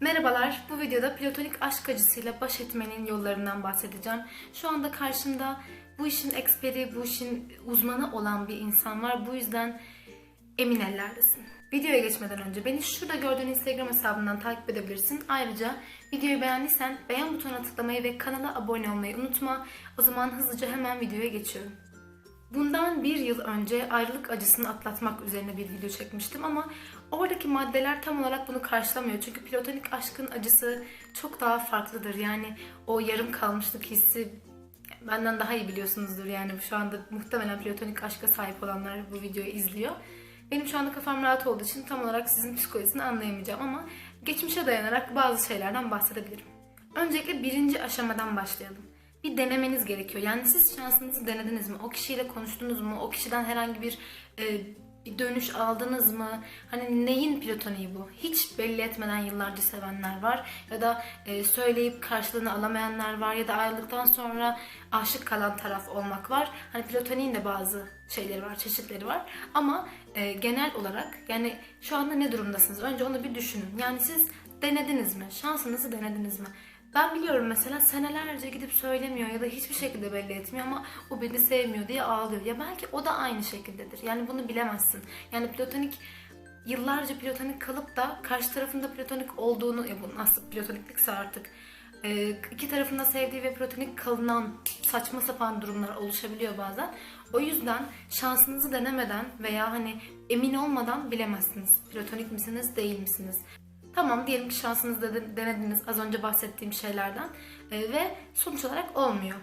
Merhabalar, bu videoda platonik aşk acısıyla baş etmenin yollarından bahsedeceğim. Şu anda karşımda bu işin eksperi, bu işin uzmanı olan bir insan var. Bu yüzden emin ellerdesin. Videoya geçmeden önce beni şurada gördüğün Instagram hesabından takip edebilirsin. Ayrıca videoyu beğendiysen beğen butonuna tıklamayı ve kanala abone olmayı unutma. O zaman hızlıca hemen videoya geçiyorum. Bundan bir yıl önce ayrılık acısını atlatmak üzerine bir video çekmiştim ama oradaki maddeler tam olarak bunu karşılamıyor. Çünkü platonik aşkın acısı çok daha farklıdır. Yani o yarım kalmışlık hissi benden daha iyi biliyorsunuzdur. Yani şu anda muhtemelen platonik aşka sahip olanlar bu videoyu izliyor. Benim şu anda kafam rahat olduğu için tam olarak sizin psikolojisini anlayamayacağım ama geçmişe dayanarak bazı şeylerden bahsedebilirim. Öncelikle birinci aşamadan başlayalım bir denemeniz gerekiyor. Yani siz şansınızı denediniz mi? O kişiyle konuştunuz mu? O kişiden herhangi bir e, bir dönüş aldınız mı? Hani neyin platoniği bu? Hiç belli etmeden yıllarca sevenler var ya da e, söyleyip karşılığını alamayanlar var ya da ayrılıktan sonra aşık kalan taraf olmak var. Hani platoniğin de bazı şeyleri var, çeşitleri var. Ama e, genel olarak yani şu anda ne durumdasınız? Önce onu bir düşünün. Yani siz denediniz mi? Şansınızı denediniz mi? Ben biliyorum mesela senelerce gidip söylemiyor ya da hiçbir şekilde belli etmiyor ama o beni sevmiyor diye ağlıyor. Ya belki o da aynı şekildedir. Yani bunu bilemezsin. Yani platonik yıllarca platonik kalıp da karşı tarafında platonik olduğunu, ya bunun aslında platoniklikse artık e, iki tarafında sevdiği ve platonik kalınan saçma sapan durumlar oluşabiliyor bazen. O yüzden şansınızı denemeden veya hani emin olmadan bilemezsiniz. Platonik misiniz, değil misiniz? Tamam diyelim ki şansınızı da denediniz az önce bahsettiğim şeylerden e, ve sonuç olarak olmuyor.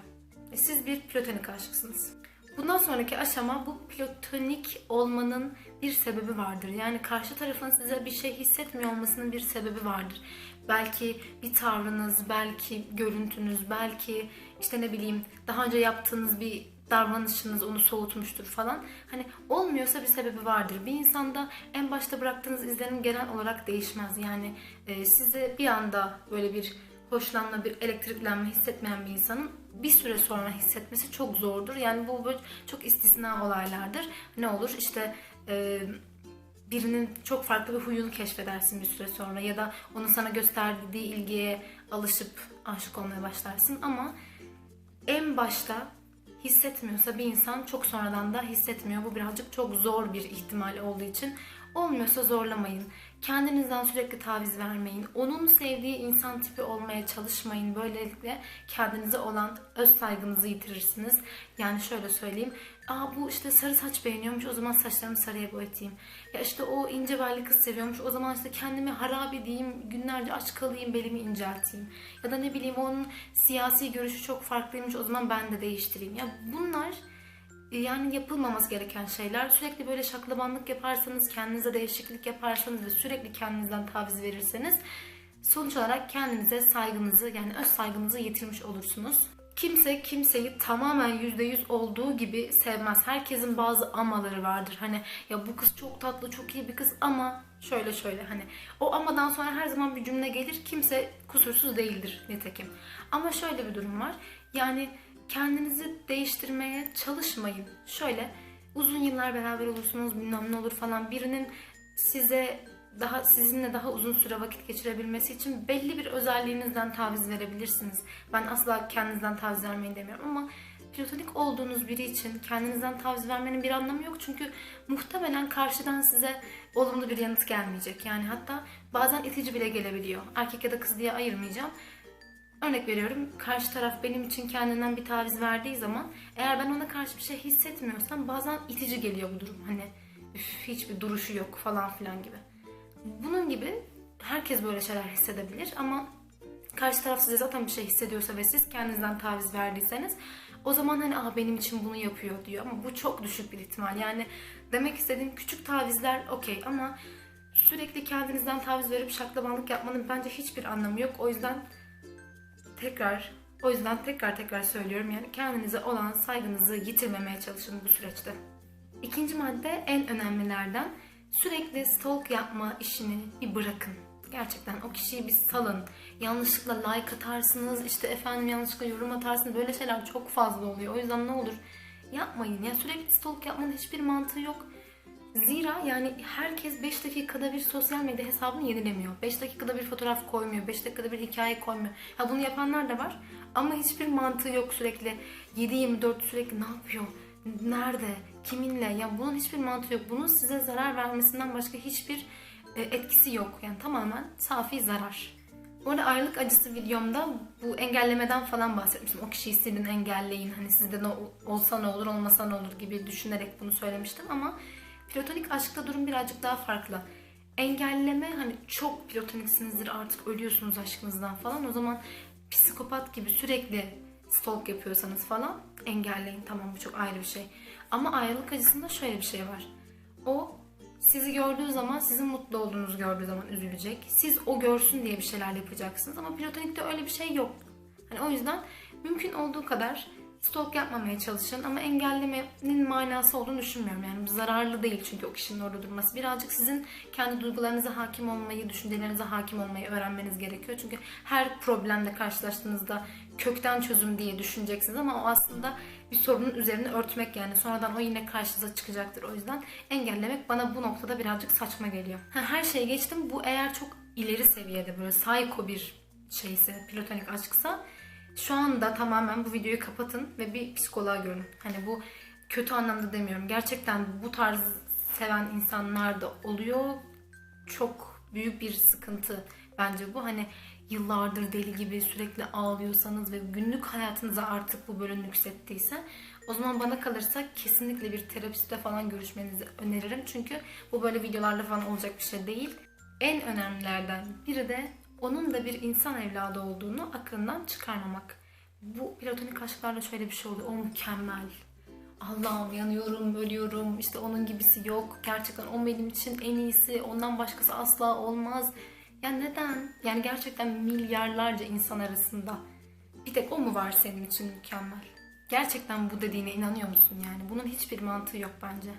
E, siz bir platonik aşıksınız. Bundan sonraki aşama bu platonik olmanın bir sebebi vardır. Yani karşı tarafın size bir şey hissetmiyor olmasının bir sebebi vardır. Belki bir tavrınız, belki görüntünüz, belki işte ne bileyim daha önce yaptığınız bir davranışınız onu soğutmuştur falan. Hani olmuyorsa bir sebebi vardır. Bir insanda en başta bıraktığınız izlenim genel olarak değişmez. Yani e, size bir anda böyle bir hoşlanma, bir elektriklenme hissetmeyen bir insanın bir süre sonra hissetmesi çok zordur. Yani bu böyle çok istisna olaylardır. Ne olur işte e, birinin çok farklı bir huyunu keşfedersin bir süre sonra ya da onun sana gösterdiği ilgiye alışıp aşık olmaya başlarsın ama en başta hissetmiyorsa bir insan çok sonradan da hissetmiyor. Bu birazcık çok zor bir ihtimal olduğu için olmuyorsa zorlamayın. Kendinizden sürekli taviz vermeyin. Onun sevdiği insan tipi olmaya çalışmayın. Böylelikle kendinize olan öz saygınızı yitirirsiniz. Yani şöyle söyleyeyim. Aa bu işte sarı saç beğeniyormuş o zaman saçlarımı sarıya boyatayım. Ya işte o ince belli kız seviyormuş o zaman işte kendimi harap edeyim, günlerce aç kalayım, belimi incelteyim. Ya da ne bileyim onun siyasi görüşü çok farklıymış o zaman ben de değiştireyim. Ya bunlar yani yapılmaması gereken şeyler. Sürekli böyle şaklabanlık yaparsanız, kendinize değişiklik yaparsanız ve sürekli kendinizden taviz verirseniz sonuç olarak kendinize saygınızı yani öz saygınızı yitirmiş olursunuz. Kimse kimseyi tamamen %100 olduğu gibi sevmez. Herkesin bazı amaları vardır. Hani ya bu kız çok tatlı, çok iyi bir kız ama şöyle şöyle hani o amadan sonra her zaman bir cümle gelir. Kimse kusursuz değildir nitekim. Ama şöyle bir durum var. Yani kendinizi değiştirmeye çalışmayın. Şöyle uzun yıllar beraber olursunuz bilmem ne olur falan birinin size daha sizinle daha uzun süre vakit geçirebilmesi için belli bir özelliğinizden taviz verebilirsiniz. Ben asla kendinizden taviz vermeyin demiyorum ama platonik olduğunuz biri için kendinizden taviz vermenin bir anlamı yok. Çünkü muhtemelen karşıdan size olumlu bir yanıt gelmeyecek. Yani hatta bazen itici bile gelebiliyor. Erkek ya da kız diye ayırmayacağım. Örnek veriyorum karşı taraf benim için kendinden bir taviz verdiği zaman eğer ben ona karşı bir şey hissetmiyorsam bazen itici geliyor bu durum. Hani üf, hiçbir duruşu yok falan filan gibi. Bunun gibi herkes böyle şeyler hissedebilir ama karşı taraf size zaten bir şey hissediyorsa ve siz kendinizden taviz verdiyseniz o zaman hani ah benim için bunu yapıyor diyor ama bu çok düşük bir ihtimal. Yani demek istediğim küçük tavizler okey ama sürekli kendinizden taviz verip şaklabanlık yapmanın bence hiçbir anlamı yok. O yüzden tekrar o yüzden tekrar tekrar söylüyorum yani kendinize olan saygınızı yitirmemeye çalışın bu süreçte. İkinci madde en önemlilerden sürekli stalk yapma işini bir bırakın. Gerçekten o kişiyi bir salın. Yanlışlıkla like atarsınız, işte efendim yanlışlıkla yorum atarsınız. Böyle şeyler çok fazla oluyor. O yüzden ne olur yapmayın. Yani sürekli stalk yapmanın hiçbir mantığı yok. Zira yani herkes 5 dakikada bir sosyal medya hesabını yenilemiyor. 5 dakikada bir fotoğraf koymuyor. 5 dakikada bir hikaye koymuyor. Ha bunu yapanlar da var. Ama hiçbir mantığı yok sürekli. 7-24 sürekli ne yapıyor? Nerede? Kiminle? Ya bunun hiçbir mantığı yok. Bunun size zarar vermesinden başka hiçbir e, etkisi yok. Yani tamamen safi zarar. Bu arada ayrılık acısı videomda bu engellemeden falan bahsetmiştim. O kişiyi silin, engelleyin. Hani sizde ne olsa ne olur, olmasa ne olur gibi düşünerek bunu söylemiştim ama platonik aşkta durum birazcık daha farklı. Engelleme hani çok platoniksinizdir artık ölüyorsunuz aşkınızdan falan. O zaman psikopat gibi sürekli stalk yapıyorsanız falan engelleyin. Tamam bu çok ayrı bir şey. Ama ayrılık acısında şöyle bir şey var. O sizi gördüğü zaman sizin mutlu olduğunuzu gördüğü zaman üzülecek. Siz o görsün diye bir şeyler yapacaksınız ama platonikte öyle bir şey yok. Hani o yüzden mümkün olduğu kadar stalk yapmamaya çalışın ama engellemenin manası olduğunu düşünmüyorum. Yani zararlı değil çünkü o kişinin orada durması. Birazcık sizin kendi duygularınıza hakim olmayı, düşüncelerinize hakim olmayı öğrenmeniz gerekiyor. Çünkü her problemle karşılaştığınızda kökten çözüm diye düşüneceksiniz ama o aslında bir sorunun üzerine örtmek yani. Sonradan o yine karşınıza çıkacaktır. O yüzden engellemek bana bu noktada birazcık saçma geliyor. Her şeye geçtim. Bu eğer çok ileri seviyede böyle psycho bir şeyse, platonik aşksa şu anda tamamen bu videoyu kapatın ve bir psikoloğa görün. Hani bu kötü anlamda demiyorum. Gerçekten bu tarz seven insanlar da oluyor. Çok büyük bir sıkıntı bence bu. Hani yıllardır deli gibi sürekli ağlıyorsanız ve günlük hayatınıza artık bu böyle nüksettiyse o zaman bana kalırsa kesinlikle bir terapiste falan görüşmenizi öneririm. Çünkü bu böyle videolarla falan olacak bir şey değil. En önemlilerden biri de onun da bir insan evladı olduğunu aklından çıkarmamak. Bu platonik aşklarla şöyle bir şey oluyor. O mükemmel. Allah'ım yanıyorum, ölüyorum. İşte onun gibisi yok. Gerçekten o benim için en iyisi. Ondan başkası asla olmaz. Ya neden? Yani gerçekten milyarlarca insan arasında bir tek o mu var senin için mükemmel? Gerçekten bu dediğine inanıyor musun yani? Bunun hiçbir mantığı yok bence.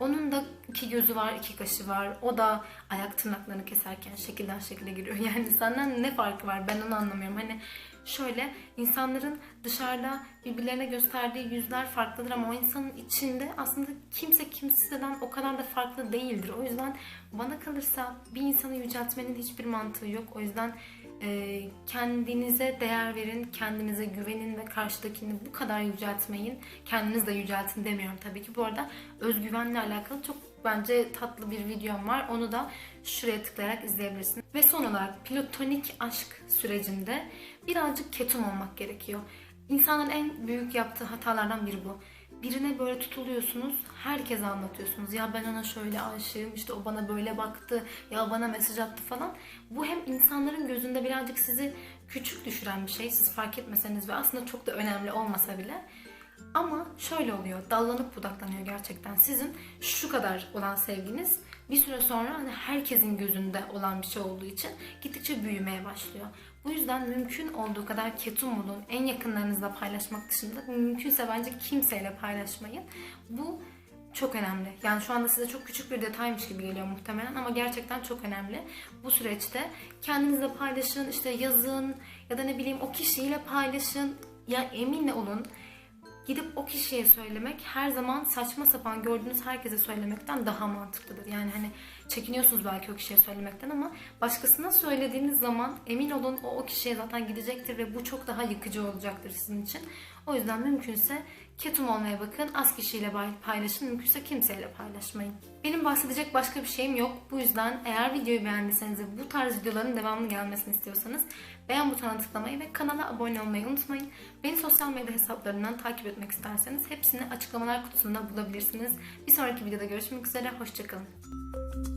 Onun da iki gözü var, iki kaşı var. O da ayak tırnaklarını keserken şekilden şekile giriyor. Yani senden ne farkı var? Ben onu anlamıyorum. Hani şöyle insanların dışarıda birbirlerine gösterdiği yüzler farklıdır ama o insanın içinde aslında kimse kimseden o kadar da farklı değildir. O yüzden bana kalırsa bir insanı yüceltmenin hiçbir mantığı yok. O yüzden kendinize değer verin, kendinize güvenin ve karşıdakini bu kadar yüceltmeyin. Kendiniz de yüceltin demiyorum tabii ki. Bu arada özgüvenle alakalı çok bence tatlı bir videom var. Onu da şuraya tıklayarak izleyebilirsiniz. Ve son olarak platonik aşk sürecinde birazcık ketum olmak gerekiyor. İnsanların en büyük yaptığı hatalardan biri bu birine böyle tutuluyorsunuz, herkese anlatıyorsunuz. Ya ben ona şöyle aşığım, işte o bana böyle baktı, ya bana mesaj attı falan. Bu hem insanların gözünde birazcık sizi küçük düşüren bir şey, siz fark etmeseniz ve aslında çok da önemli olmasa bile. Ama şöyle oluyor, dallanıp budaklanıyor gerçekten. Sizin şu kadar olan sevginiz bir süre sonra hani herkesin gözünde olan bir şey olduğu için gittikçe büyümeye başlıyor. Bu yüzden mümkün olduğu kadar ketum olun. En yakınlarınızla paylaşmak dışında mümkünse bence kimseyle paylaşmayın. Bu çok önemli. Yani şu anda size çok küçük bir detaymış gibi geliyor muhtemelen ama gerçekten çok önemli. Bu süreçte kendinizle paylaşın, işte yazın ya da ne bileyim o kişiyle paylaşın. Ya emin olun gidip o kişiye söylemek her zaman saçma sapan gördüğünüz herkese söylemekten daha mantıklıdır. Yani hani çekiniyorsunuz belki o kişiye söylemekten ama başkasına söylediğiniz zaman emin olun o o kişiye zaten gidecektir ve bu çok daha yıkıcı olacaktır sizin için. O yüzden mümkünse ketum olmaya bakın. Az kişiyle paylaşın. Mümkünse kimseyle paylaşmayın. Benim bahsedecek başka bir şeyim yok. Bu yüzden eğer videoyu beğendiyseniz ve bu tarz videoların devamlı gelmesini istiyorsanız beğen butonuna tıklamayı ve kanala abone olmayı unutmayın. Beni sosyal medya hesaplarından takip etmek isterseniz hepsini açıklamalar kutusunda bulabilirsiniz. Bir sonraki videoda görüşmek üzere. Hoşçakalın.